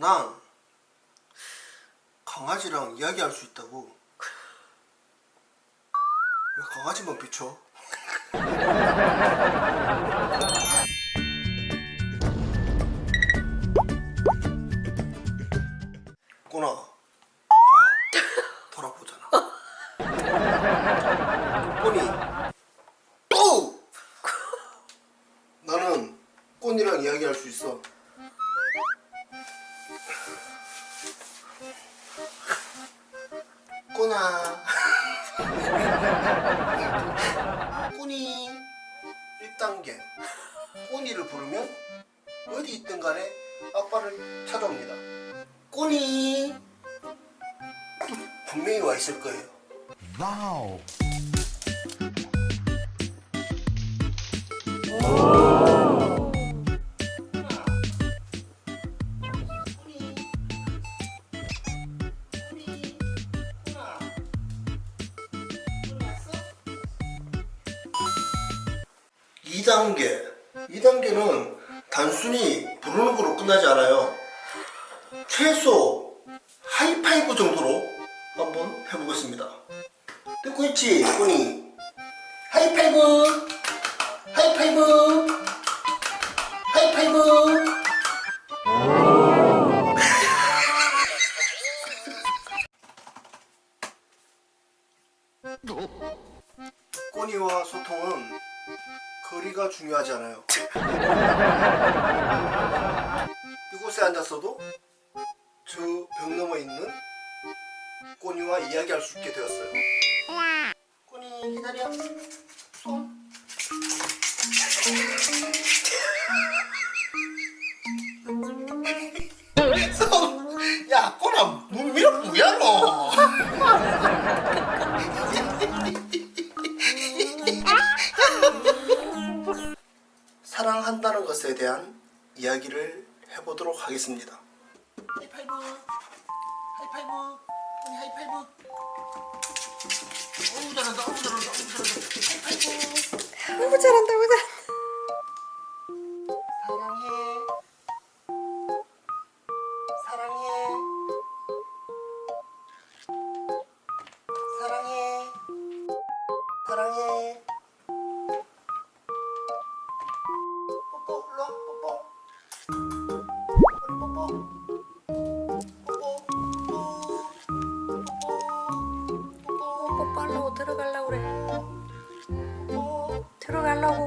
난 강아지랑 이야기할 수 있다고. 왜 강아지만 비춰? 꼬나, 봐, 돌아보잖아. 꼬니, 오! 나는 꼬니랑 이야기할 수 있어. 꼬나. 꼬니. 1단계. 꼬니를 부르면 어디 있든 간에 아빠를 찾아옵니다. 꼬니. 분명히 와 있을 거예요. 와우. 2단계. 2단계는 단순히 부르는 거로 끝나지 않아요. 최소 하이파이브 정도로 한번 해보겠습니다. 듣고 있지 꼬니 하이파이브! 하이파이브! 하이파이브! 꼬니와 소통은 거리가 중요하지 않아요. 이곳에 앉았어도 저 벽 너머 있는 꼬니와 이야기할 수 있게 되었어요. 꼬니 기다려. 손. 손. 야 꼬나 눈 밀어 뭐야 너? 사랑한다는 것에 대한 이야기를 해보도록 하겠습니다. 하이파이브, 하이파이브, 언니 하이파이브. 어우 잘한다, 어우 잘한다, 어우 잘한다. 하이파이브. 너무 잘한다, 너무 잘한다. 사랑해. 뽀뽀하려고 들어가려고 그래. 뽀뽀. 들어가려고.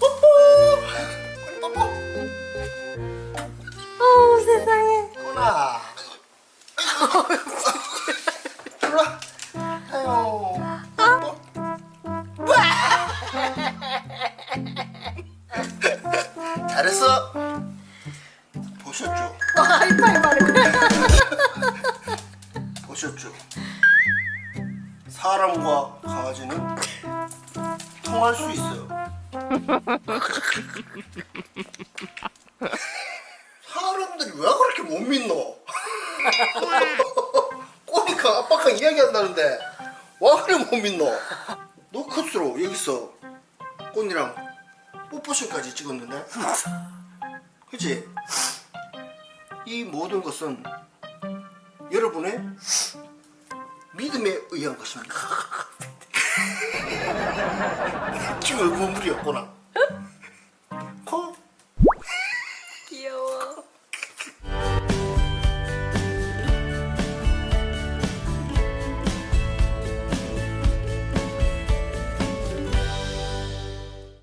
뽀뽀. 우리 뽀뽀. 어, 하이파이브 하는 거야. 보셨죠? 사람과 강아지는 통할 수 있어요. 사람들이 왜 그렇게 못 믿노? 꼬니까 아빠랑 이야기한다는데 와 그래 못 믿노? 노컷으로 여기서 꼬니랑 뽀뽀신까지 찍었는데 그치? 이 모든 것은 여러분의 믿음에 의한 것입니다. 지금 얼굴 물이었구나.